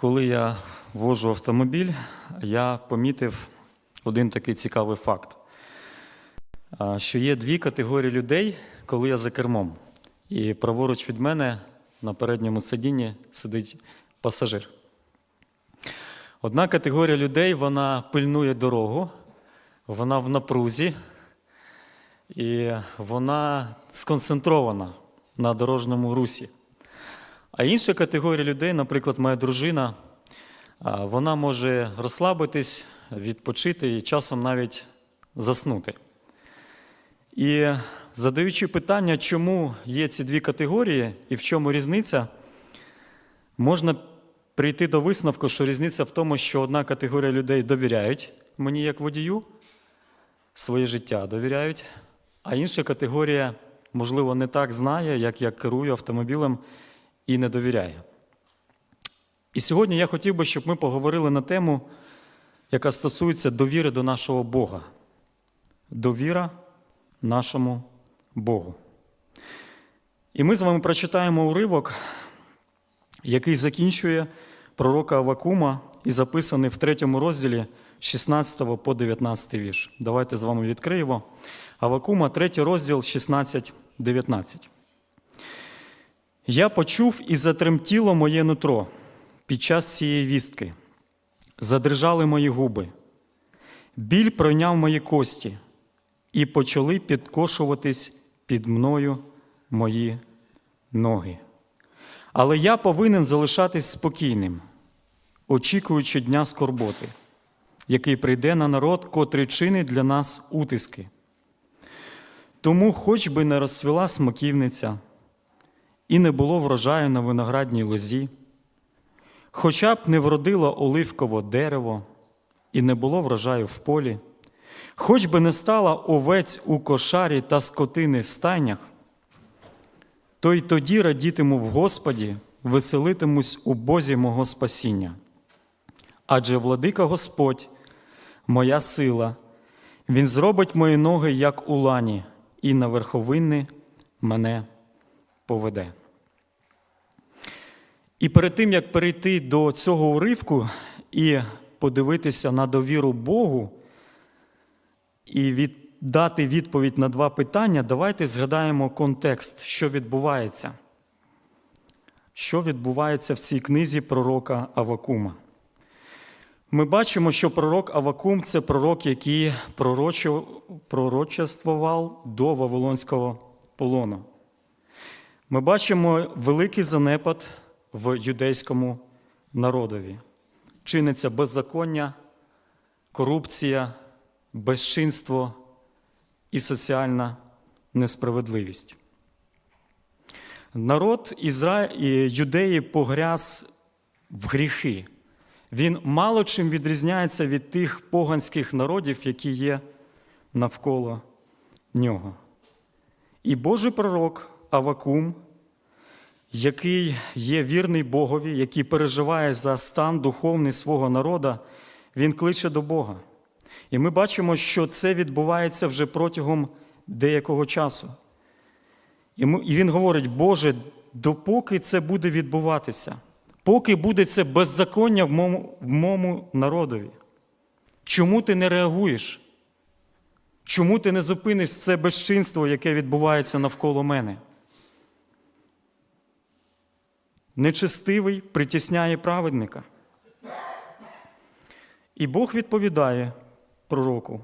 Коли я вожу автомобіль, я помітив один такий цікавий факт, що є дві категорії людей, коли я за кермом. І праворуч від мене на передньому сидінні сидить пасажир. Одна категорія людей вона пильнує дорогу, вона в напрузі, і вона сконцентрована на дорожньому русі. А інша категорія людей, наприклад, моя дружина, вона може розслабитись, відпочити і часом навіть заснути. І задаючи питання, чому є ці дві категорії і в чому різниця, можна прийти до висновку, що різниця в тому, що одна категорія людей довіряють мені як водію, своє життя довіряють, а інша категорія, можливо, не так знає, як я керую автомобілем і не довіряє. І сьогодні я хотів би, щоб ми поговорили на тему, яка стосується довіри до нашого Бога. Довіра нашому Богу. І ми з вами прочитаємо уривок, який закінчує пророка Авакума і записаний в третьому розділі 16 по 19 вірш. Давайте з вами відкриємо. Авакума, третій розділ 16-19. Я почув і затремтіло моє нутро під час цієї вістки. Задрижали мої губи. Біль пройняв мої кості, і почали підкошуватись під мною мої ноги. Але я повинен залишатись спокійним, очікуючи дня скорботи, який прийде на народ, котрий чинить для нас утиски. Тому, хоч би не розцвіла смоківниця, і не було врожаю на виноградній лозі, хоча б не вродило оливково дерево, і не було врожаю в полі, хоч би не стала овець у кошарі та скотини в стайнях, то й тоді радітиму в Господі, веселитимусь у Бозі мого спасіння. Адже владика Господь, моя сила, Він зробить мої ноги, як у лані, і на верховинни мене поведе. І перед тим, як перейти до цього уривку і подивитися на довіру Богу і від, дати відповідь на два питання, давайте згадаємо контекст, що відбувається. Що відбувається в цій книзі пророка Авакума? Ми бачимо, що пророк Авакум це пророк, який пророчествував до Вавилонського полону. Ми бачимо великий занепад в юдейському народові. Чиниться беззаконня, корупція, безчинство і соціальна несправедливість. Народ Ізра... юдеї погряз в гріхи. Він мало чим відрізняється від тих поганських народів, які є навколо нього. І Божий пророк Авакум, який є вірний Богові, який переживає за стан духовний свого народа, він кличе до Бога. І ми бачимо, що це відбувається вже протягом деякого часу. І він говорить, Боже, допоки це буде відбуватися, поки буде це беззаконня в моєму, в моєму народові, чому ти не реагуєш? Чому ти не зупиниш це безчинство, яке відбувається навколо мене? Нечестивий притісняє праведника. І Бог відповідає пророку.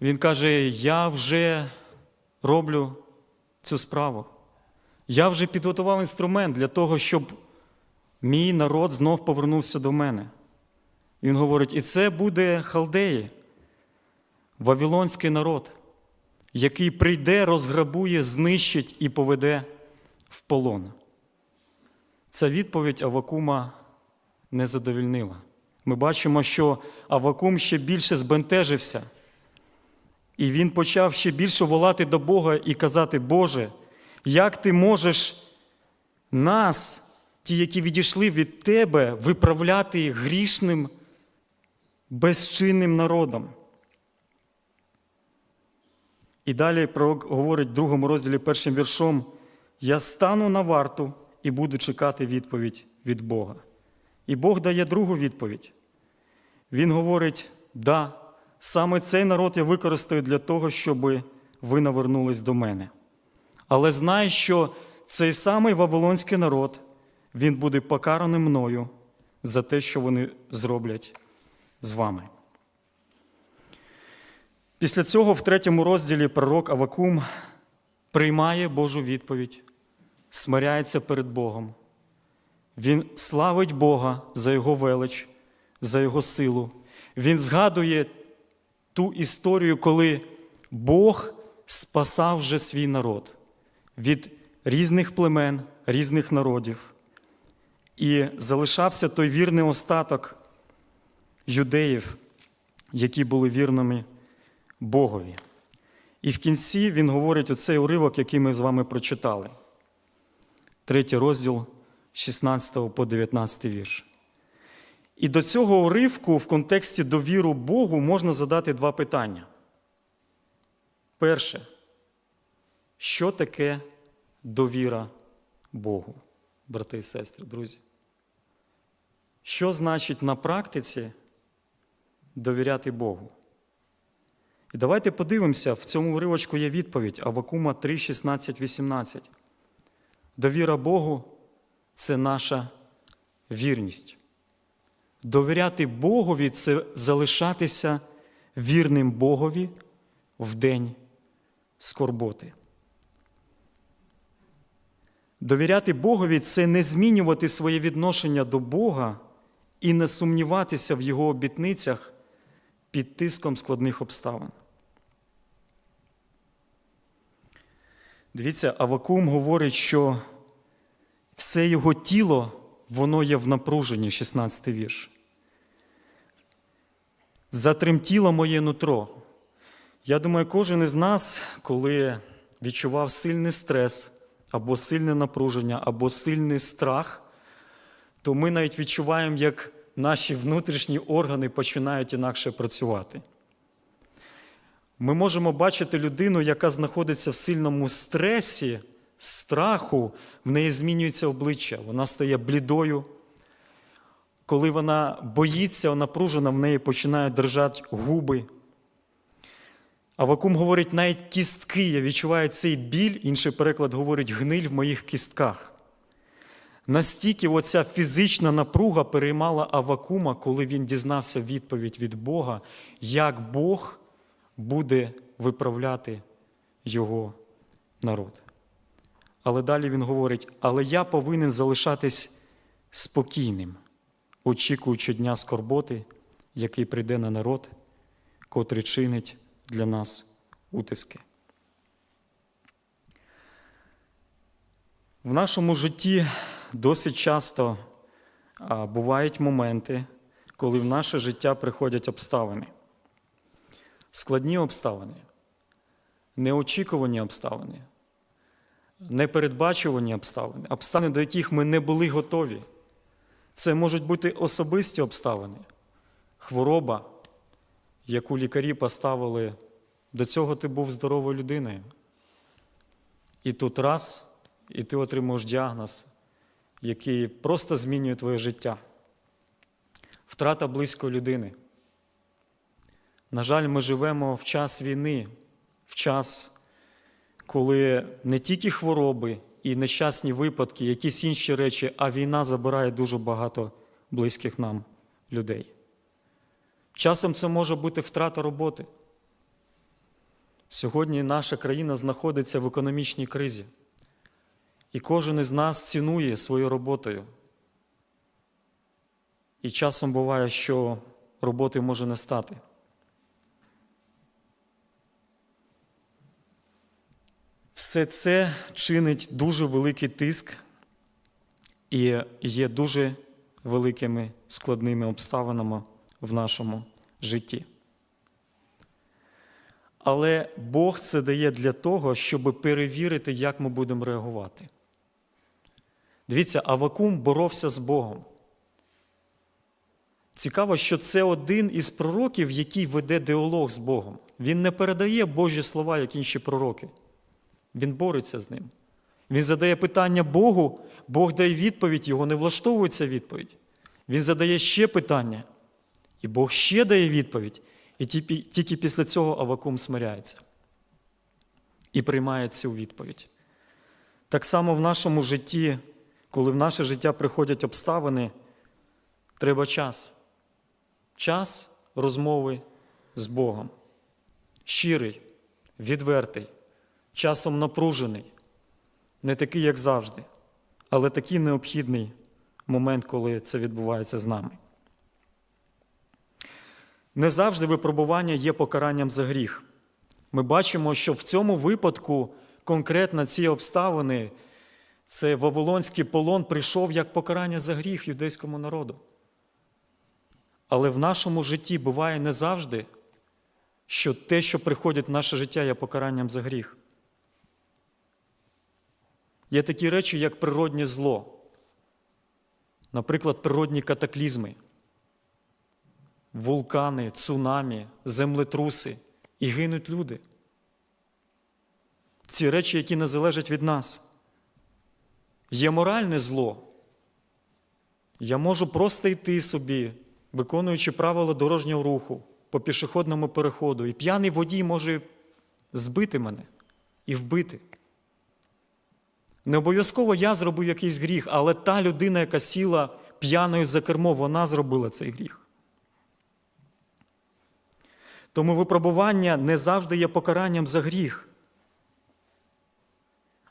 Він каже: Я вже роблю цю справу. Я вже підготував інструмент для того, щоб мій народ знов повернувся до мене. Він говорить: і це буде халдеї, вавилонський народ, який прийде, розграбує, знищить і поведе в полон. Ця відповідь Авакума не задовільнила. Ми бачимо, що Авакум ще більше збентежився, і він почав ще більше волати до Бога і казати, Боже, як ти можеш нас, ті, які відійшли від Тебе, виправляти грішним, безчинним народом? І далі пророк говорить в другому розділі першим віршом: Я стану на варту і буду чекати відповідь від Бога. І Бог дає другу відповідь. Він говорить: да, саме цей народ я використаю для того, щоб ви навернулись до мене. Але знай, що цей самий Вавилонський народ, він буде покараний мною за те, що вони зроблять з вами. Після цього в третьому розділі пророк Авакум приймає Божу відповідь, смиряється перед Богом. Він славить Бога за Його велич, за Його силу. Він згадує ту історію, коли Бог спасав вже свій народ від різних племен, різних народів. І залишався той вірний остаток юдеїв, які були вірними Богові. І в кінці він говорить оцей уривок, який ми з вами прочитали. Третій розділ 16 по 19 вірш. І до цього уривку в контексті довіру Богу можна задати два питання. Перше, що таке довіра Богу, брати і сестри, друзі? Що значить на практиці довіряти Богу? І давайте подивимося, в цьому уривочку є відповідь Авакума 3, 16, 18. Довіра Богу це наша вірність. Довіряти Богові це залишатися вірним Богові в день скорботи. Довіряти Богові це не змінювати своє відношення до Бога і не сумніватися в Його обітницях під тиском складних обставин. Дивіться, Авакум говорить, що все його тіло, воно є в напруженні, 16 вірш. Затремтіло моє нутро. Я думаю, кожен із нас, коли відчував сильний стрес, або сильне напруження, або сильний страх, то ми навіть відчуваємо, як наші внутрішні органи починають інакше працювати. Ми можемо бачити людину, яка знаходиться в сильному стресі, страху, в неї змінюється обличчя, вона стає блідою. Коли вона боїться, напружена, в неї починають держати губи. Авакум говорить, навіть кістки, я відчуваю цей біль, інший переклад говорить гниль в моїх кістках. Настільки оця фізична напруга переймала Авакума, коли він дізнався відповідь від Бога, як Бог буде виправляти його народ. Але далі він говорить: але я повинен залишатись спокійним, очікуючи дня скорботи, який прийде на народ, котрий чинить для нас утиски. В нашому житті досить часто бувають моменти, коли в наше життя приходять обставини. Складні обставини, неочікувані обставини, непередбачувані обставини, обставини, до яких ми не були готові. Це можуть бути особисті обставини, хвороба, яку лікарі поставили, до цього ти був здоровою людиною. І тут раз, і ти отримуєш діагноз, який просто змінює твоє життя. Втрата близької людини. На жаль, ми живемо в час війни, в час, коли не тільки хвороби і нещасні випадки, якісь інші речі, а війна забирає дуже багато близьких нам людей. Часом це може бути втрата роботи. Сьогодні наша країна знаходиться в економічній кризі, і кожен із нас цінує свою роботою. І часом буває, що роботи може не стати. Все це чинить дуже великий тиск і є дуже великими складними обставинами в нашому житті. Але Бог це дає для того, щоб перевірити, як ми будемо реагувати. Дивіться, Авакум боровся з Богом. Цікаво, що це один із пророків, який веде діалог з Богом. Він не передає Божі слова, як інші пророки. Він бореться з ним. Він задає питання Богу, Бог дає відповідь, його не влаштовується відповідь. Він задає ще питання, і Бог ще дає відповідь, і тільки після цього Авакум смиряється і приймає цю відповідь. Так само в нашому житті, коли в наше життя приходять обставини, треба час. Час розмови з Богом. Щирий, відвертий, часом напружений, не такий, як завжди, але такий необхідний момент, коли це відбувається з нами. Не завжди випробування є покаранням за гріх. Ми бачимо, що в цьому випадку конкретно ці обставини, це Вавилонський полон прийшов як покарання за гріх юдейському народу. Але в нашому житті буває не завжди, що те, що приходить в наше життя, є покаранням за гріх. Є такі речі, як природнє зло, наприклад, природні катаклізми, вулкани, цунамі, землетруси, і гинуть люди. Ці речі, які не залежать від нас. Є моральне зло. Я можу просто йти собі, виконуючи правила дорожнього руху по пішохідному переходу, і п'яний водій може збити мене і вбити. Не обов'язково я зробив якийсь гріх, але та людина, яка сіла п'яною за кермо, вона зробила цей гріх. Тому випробування не завжди є покаранням за гріх.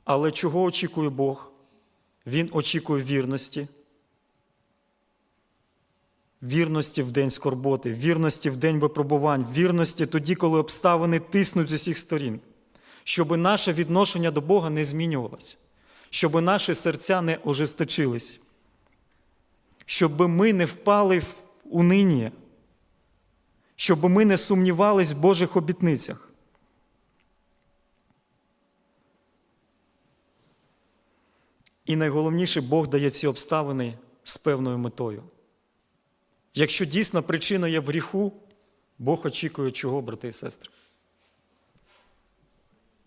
Але чого очікує Бог? Він очікує вірності. Вірності в день скорботи, вірності в день випробувань, вірності тоді, коли обставини тиснуть з усіх сторін, щоб наше відношення до Бога не змінювалось, щоб наші серця не ожесточились, щоб ми не впали в униння, щоб ми не сумнівались в Божих обітницях. І найголовніше, Бог дає ці обставини з певною метою. Якщо дійсно причина є в гріху, Бог очікує чого, брати і сестри?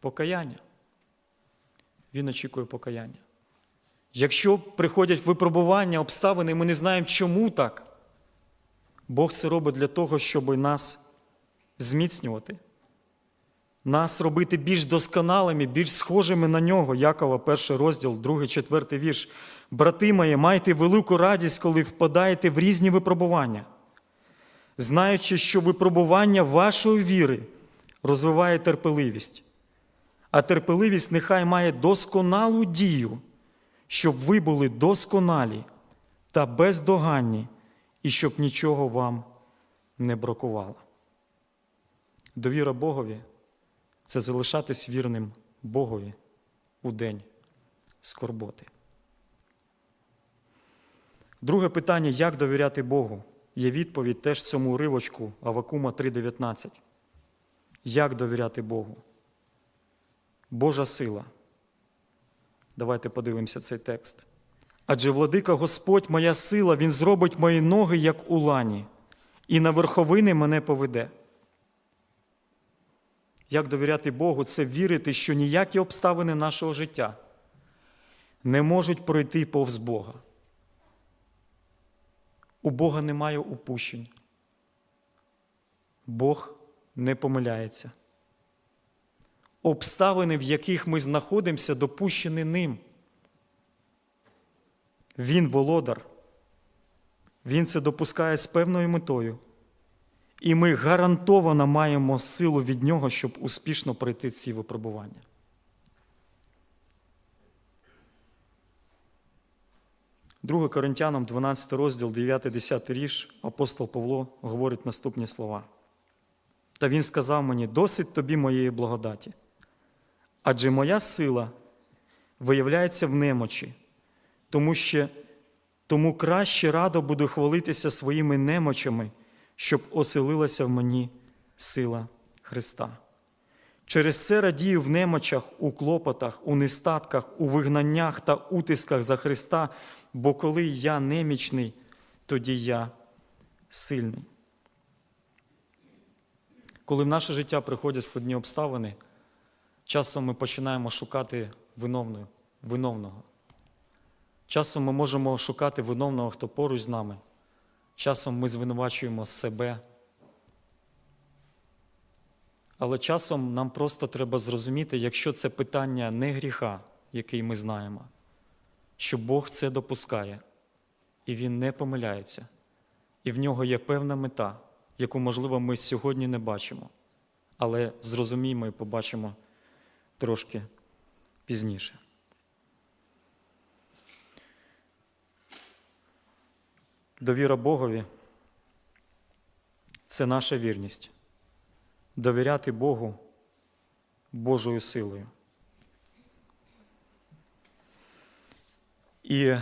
Покаяння. Він очікує покаяння. Якщо приходять випробування, обставини, ми не знаємо, чому так. Бог це робить для того, щоб нас зміцнювати, нас робити більш досконалими, більш схожими на нього. Якова, перший розділ, другий, четвертий вірш. Брати мої, майте велику радість, коли впадаєте в різні випробування, знаючи, що випробування вашої віри розвиває терпеливість, а терпеливість нехай має досконалу дію, щоб ви були досконалі та бездоганні, і щоб нічого вам не бракувало. Довіра Богові це залишатись вірним Богові у день скорботи. Друге питання, як довіряти Богу? Є відповідь теж цьому уривочку Авакума 3:19. Як довіряти Богу? Божа сила. Давайте подивимося цей текст. Адже владика Господь моя сила, Він зробить мої ноги, як у лані, і на верховини мене поведе. Як довіряти Богу, це вірити, що ніякі обставини нашого життя не можуть пройти повз Бога. У Бога немає упущень. Бог не помиляється. Обставини, в яких ми знаходимося, допущені ним. Він володар. Він це допускає з певною метою. І ми гарантовано маємо силу від нього, щоб успішно пройти ці випробування. Друге Коринтянам, 12 розділ, 9-10 ріж, апостол Павло говорить наступні слова. Та він сказав мені: досить тобі моєї благодаті. Адже моя сила виявляється в немочі, тому що тому краще радо буду хвалитися своїми немочами, щоб оселилася в мені сила Христа. Через це радію в немочах, у клопотах, у нестатках, у вигнаннях та утисках за Христа, бо коли я немічний, тоді я сильний. Коли в наше життя приходять складні обставини, часом ми починаємо шукати виновного. Часом ми можемо шукати виновного, хто поруч з нами, часом ми звинувачуємо себе. Але часом нам просто треба зрозуміти, якщо це питання не гріха, який ми знаємо, що Бог це допускає, і Він не помиляється, і в нього є певна мета, яку, можливо, ми сьогодні не бачимо, але зрозуміємо і побачимо трошки пізніше. Довіра Богові це наша вірність. Довіряти Богу Божою силою. І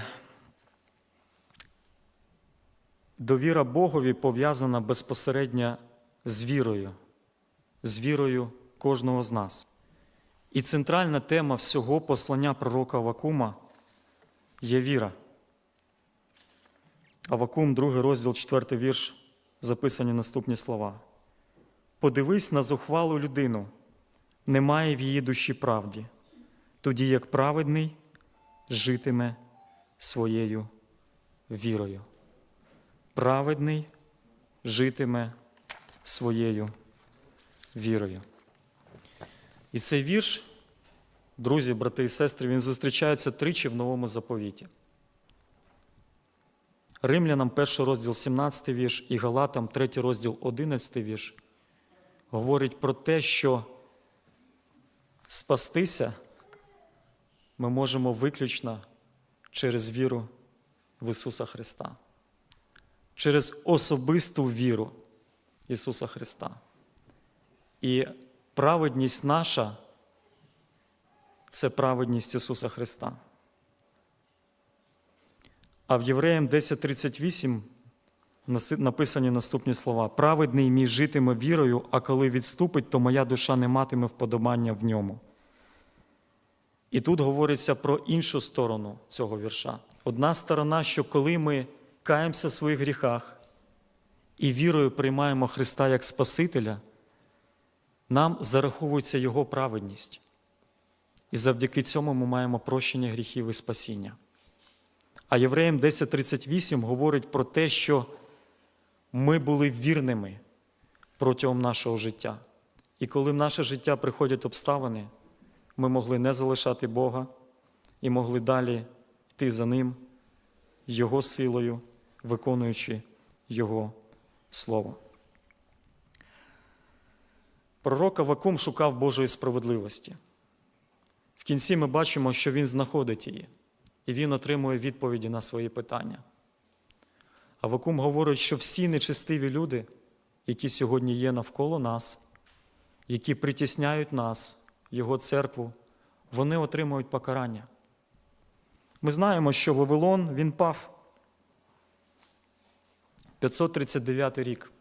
довіра Богові пов'язана безпосередньо з вірою, з вірою кожного з нас. І центральна тема всього послання пророка Авакума є віра. Авакум, другий розділ, четвертий вірш, записані наступні слова. Подивись на зухвалу людину, немає в її душі правді, тоді як праведний житиме своєю вірою. Праведний житиме своєю вірою. І цей вірш, друзі, брати і сестри, він зустрічається тричі в новому заповіті. Римлянам, перший розділ 17 вірш, і Галатам, третій розділ 11 вірш, говорить про те, що спастися ми можемо виключно через віру в Ісуса Христа, через особисту віру Ісуса Христа. І праведність наша це праведність Ісуса Христа. А в Євреям 10.38 написані наступні слова: праведний мій житиме вірою, а коли відступить, то моя душа не матиме вподобання в ньому. І тут говориться про іншу сторону цього вірша. Одна сторона, що коли ми каємося в своїх гріхах і вірою приймаємо Христа як Спасителя, нам зараховується Його праведність. І завдяки цьому ми маємо прощення гріхів і спасіння. А Євреям 10.38 говорить про те, що ми були вірними протягом нашого життя. І коли в наше життя приходять обставини, ми могли не залишати Бога і могли далі йти за Ним, Його силою, виконуючи Його Слово. Пророк Авакум шукав Божої справедливості. В кінці ми бачимо, що він знаходить її, і він отримує відповіді на свої питання. Авакум говорить, що всі нечестиві люди, які сьогодні є навколо нас, які притісняють нас, Його церкву, вони отримують покарання. Ми знаємо, що Вавилон він пав 539 рік.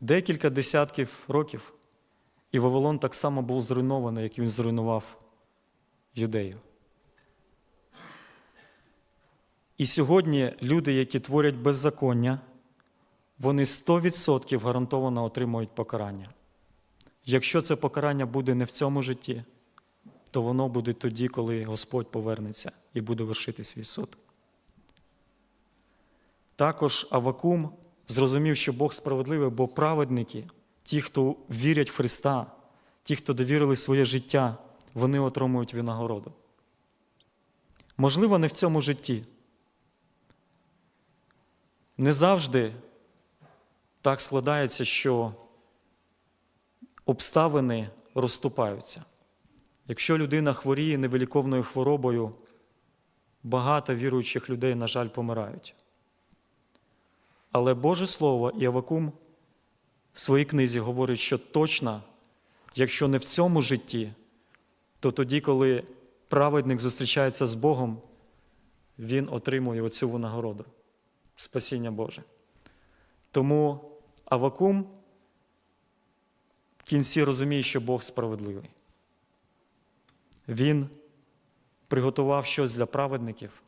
Декілька десятків років, і Вавилон так само був зруйнований, як він зруйнував юдею. І сьогодні люди, які творять беззаконня, вони 100% гарантовано отримують покарання. Якщо це покарання буде не в цьому житті, то воно буде тоді, коли Господь повернеться і буде вершити свій суд. Також Авакум зрозумів, що Бог справедливий, бо праведники, ті, хто вірять в Христа, ті, хто довірили своє життя, вони отримують винагороду. Можливо, не в цьому житті. Не завжди так складається, що обставини розступаються. Якщо людина хворіє невиліковною хворобою, багато віруючих людей, на жаль, помирають. Але Боже Слово і Авакум в своїй книзі говорить, що точно, якщо не в цьому житті, то тоді, коли праведник зустрічається з Богом, він отримує оцю винагороду спасіння Боже. Тому Авакум в кінці розуміє, що Бог справедливий. Він приготував щось для праведників,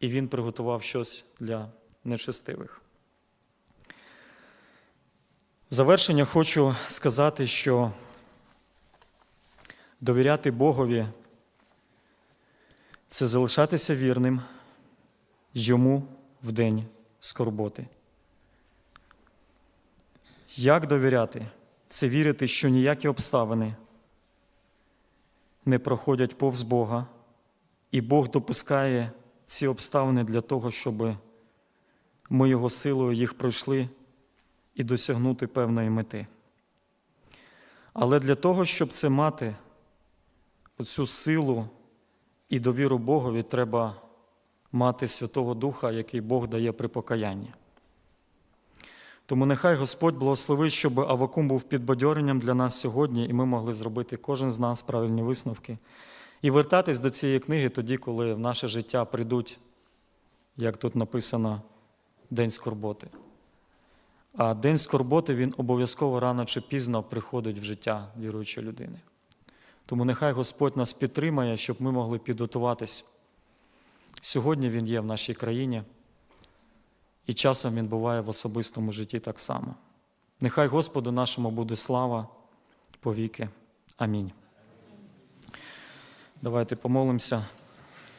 і він приготував щось для нечестивих. В завершення хочу сказати, що довіряти Богові це залишатися вірним йому в день скорботи. Як довіряти? Це вірити, що ніякі обставини не проходять повз Бога, і Бог допускає ці обставини для того, щоб ми Його силою їх пройшли і досягнути певної мети. Але для того, щоб це мати, оцю силу і довіру Богові, треба мати Святого Духа, який Бог дає при покаянні. Тому нехай Господь благословить, щоб Авакум був підбадьоренням для нас сьогодні, і ми могли зробити кожен з нас правильні висновки і вертатись до цієї книги тоді, коли в наше життя прийдуть, як тут написано, День скорботи. А день скорботи він обов'язково рано чи пізно приходить в життя віруючої людини. Тому нехай Господь нас підтримає, щоб ми могли підготуватись. Сьогодні Він є в нашій країні, і часом Він буває в особистому житті так само. Нехай Господу нашому буде слава повіки. Амінь. Давайте помолимося.